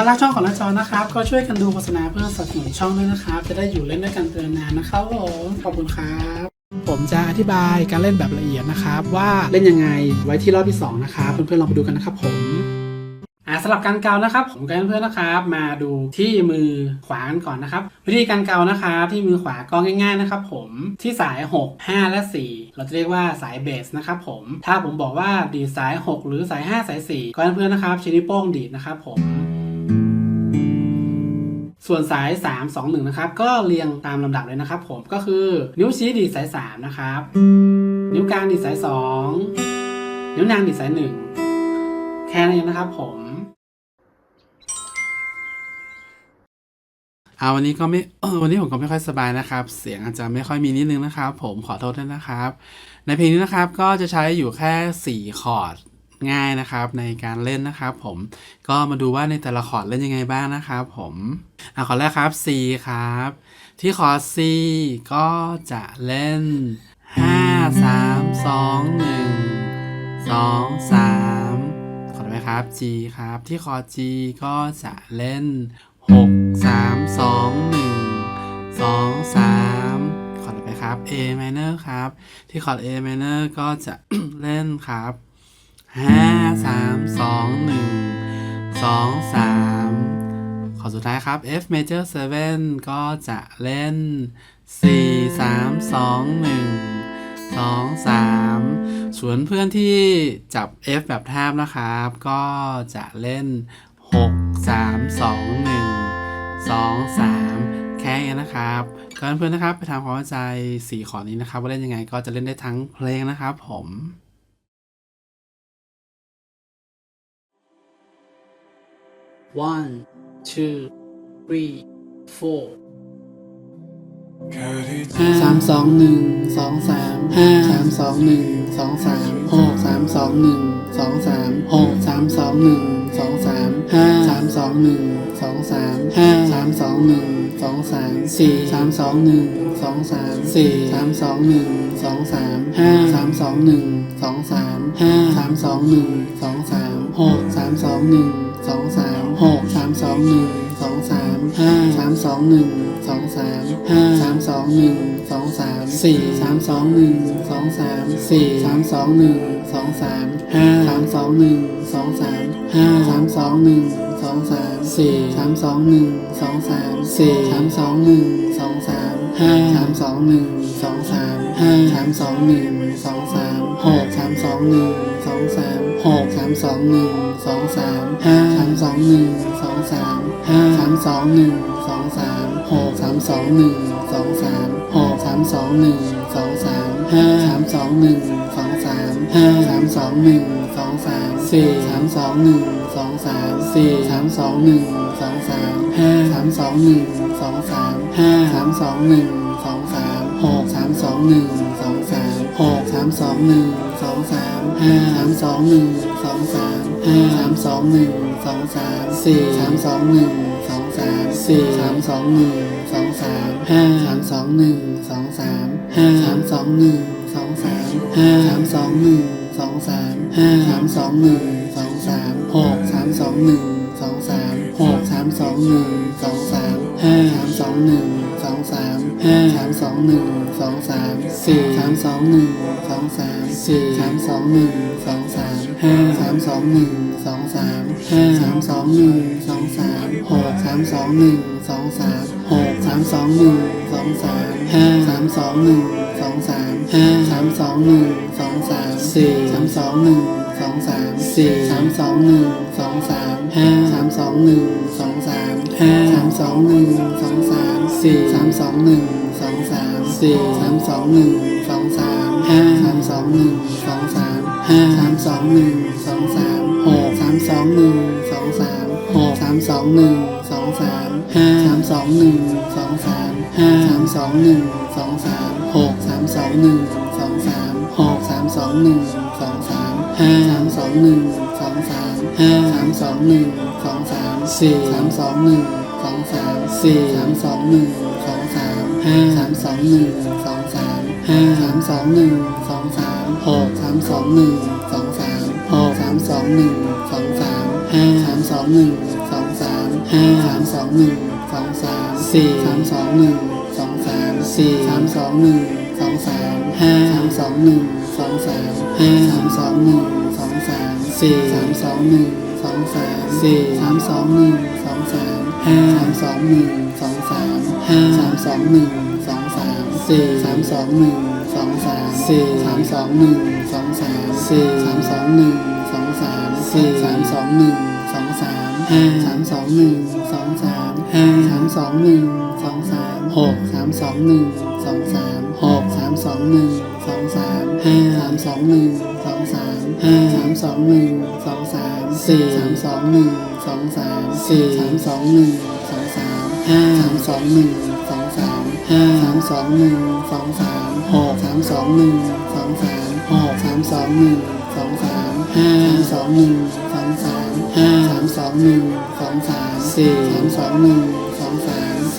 ารักช่องของน้าจอนะครับ ก็ช่วยกันดูโฆษณาเพื่อสนับสนุนช่องด้วยนะครับ จะได้อยู่เล่นด้วยกันเป็นนานนะครับผมขอบคุณครับผมจะอธิบายการเล่นแบบละเอียดนะครับ ว่าเล่นยังไงไว้ที่รอบที่สองนะครับเพื่อนๆลองไปดูกันนะครับผมอ่าสำหรับการเกานะครับ ผมกับเพื่อนๆนะครับ มาดูที่มือขวากันก่อนนะครับ วิธีการเกานะครับที่มือขวาก็ง่าย ๆนะครับ ผมที่สาย 6 5 และ 4 เราจะเรียกว่าสายเบสนะครับผมถ้าผมบอกว่าดีดสาย 6 หรือสาย 5 สาย 4ก็เพื่อนๆนะครับใช้นิ้วโป้งดีดนะครับผม ส่วนสาย 3 2 1 นะครับ ก็เรียงตามลำดับเลยนะครับผมก็คือนิ้วชี้ดีดสาย 3 นะครับ นิ้วกลางดีดสาย 2 นิ้วนางดีดสาย 1 แค่นี้นะครับผมอาวันนี้ก็ไม่วันนี้ผมก็ไม่ค่อยสบายนะครับ เสียงอาจจะไม่ค่อยมีนิดนึงนะครับ ผมขอโทษด้วยนะครับ ในเพลงนี้นะครับก็จะใช้อยู่แค่ 4 คอร์ด ง่ายนะครับในการเล่นนะครับผมก็มาดูว่าในแต่ละคอร์ดเล่นยังไงบ้างนะครับผมอ่าคอร์ดแรกครับ C ครับ ที่คอร์ด C ก็จะเล่น 5 3 2 1 2 3 ขอได้ไหมครับ G ครับ ที่คอร์ด G ก็จะเล่น 6 3 2 1 2 3 ขอได้ไหมครับ A minor ครับ ที่คอร์ด A minor ก็จะเล่นครับ 5 3 2 1 2 3ขอสุดท้ายครับ F major 7 ก็จะเล่น 4 3 2 1 2 3 ส่วนเพื่อนที่จับ F แบบแทบนะครับ ก็จะเล่น 6 3 2 1 2 3 แค่นี้นะครับก็เพื่อนๆนะครับไปทำความเข้าใจ 4 ขอนี้นะครับ ว่าเล่นยังไงก็จะเล่นได้ทั้งเพลงนะครับผม one two three four แค่ที่เธห้าอสามสองหนึ่งสองสามห้าสามสองหนึ่งสองสามหกสามสองหนึ่งสองสามหกสามสองหนึ่งสองสามห้าสามสองหนึ่งสองสามห้าสามสองหนึ่งสองสามสี่สามสองหนึ่งสองสามสี่สามสองหนึ่งสองสามห้าสามสองหนึ่งสองสามห้าสามสองหนึ่งสองสามหกสามสองหนึ่ง สองสามหกสามสองหนึ่งสองสามห้าสามสองหนึ่งสองสามห้าสามสองหนึ่งสองสามสี่สามสองหนึ่งสองสามสี่สามสองหนึ่งสองสามห้าสามสองหนึ่งสองสามห้าสามสองหนึ่งสองสามสี่สามสองหนึ่งสองสามสี่สามสองหนึ่งสองสามห้าสามสองหนึ่งสองสามห้าสามสองหนึ่งสองสามหกสามสองหนึ่งส องสามหกสามสองหนึ่งสองสามห้าสามสองหนึ่งสองสามห้าสามสองหนึ่งสองสามหกสามสองหนึ่งสองสามหกสามสองหนึ่งสองสามห้าสามสองหนึ่งสองสามห้าสามสองหนึ่งสองสามสี่สามสองหนึ่งสองสามสี่สามสองหนึ่งสองสามห้าสามสองหนึ่งสองสามห้าสามสองหนึ่งสองสามหกสามสองหนึ่งสองสาม หกสามสองหนึ่งสองสามห้าสามสองหนึ่งสองสามห้าสามสองหนึ่งสองสามสี่สามสองหนึ่งสองสามสี่สามสองหนึ่งสองสามห้าสามสองหนึ่งสองสามห้าสามสองหนึ่งสองสามห้าสามสองหนึ่งสองสามห้าสามสองหนึ่งสองสามหกสามสองหนึ่งสองสามหกสามสองหนึ่งสองสามห้าสามสองหนึ่ง สองสามห้าสามสองหนึ่งสองสามสี่สามสองหนึ่งสองสามสี่สามสองหนึ่งสองสามห้าสามสองหนึ่งสองสามห้าสามสองหนึ่งสองสามหกสามสองหนึ่งสองสามหกสามสองหนึ่งสองสามห้าสามสองหนึ่งสองสามห้าสามสองหนึ่งสองสามสี่สามสองหนึ่ง สองสามสี่สามสองหนึ่งสองสามห้าสามสองหนึ่งสองสามห้าสามสองหนึ่งสองสามสี่สามสองหนึ่งสองสามสี่สามสองหนึ่งสองสามห้าสามสองหนึ่งสองสามห้าสามสองหนึ่งสองสามหกสามสองหนึ่งสองสามหกสามสองหนึ่งสองสามห้าสามสองหนึ่งสองสามห้าสามสองหนึ่งสองสามหกสามสองหนึ่งสองสามหกสามสองหนึ่งสองสาม ห้าสามสองหนึ่งสองสามห้าสามสองหนึ่งสองสามสี่สามสองหนึ่งสองสามสี่สามสองหนึ่งสองสามห้าสามสองหนึ่งสองสามห้าสามสองหนึ่งสองสามหกสามสองหนึ่งสองสามหกสามสองหนึ่งสองสามห้าสามสองหนึ่งสองสามห้าสามสองหนึ่งสองสามสี่สามสองหนึ่งสองสามสี่สามสองหนึ่งสองสามห้าสามสองหนึ่ง สองสามห้าสามสองหนึ่งสองสามสี่สามสองหนึ่งสองสามสี่สามสองหนึ่งสองสามห้าสามสองหนึ่งสองสามห้าสามสองหนึ่งสองสามสี่สามสองหนึ่งสองสามสี่สามสองหนึ่งสองสามสี่สามสองหนึ่งสองสามสี่สามสองหนึ่งสองสามห้าสามสองหนึ่งสองสามห้าสามสองหนึ่งสองสามหกสามสองหนึ่งสองสามามามสองหนึ่งสองสามห้าสามสองหนึ่งสองสามห้าสามสองหนึ่งสองสามสี่สามสองหนึ่งสองสามสี่สามสองหนึ่งสองสามห้าสามสองหนึ่งสองสามห้าสามสองหนึ่งสองสามหกสามสองหนึ่งสองสามหกสามสองหนึ่งสองสามห้าสามสองหนึ่งสองสามห้าสามสองหนึ่งสองสามสี่สามสองหนึ่งสองสาม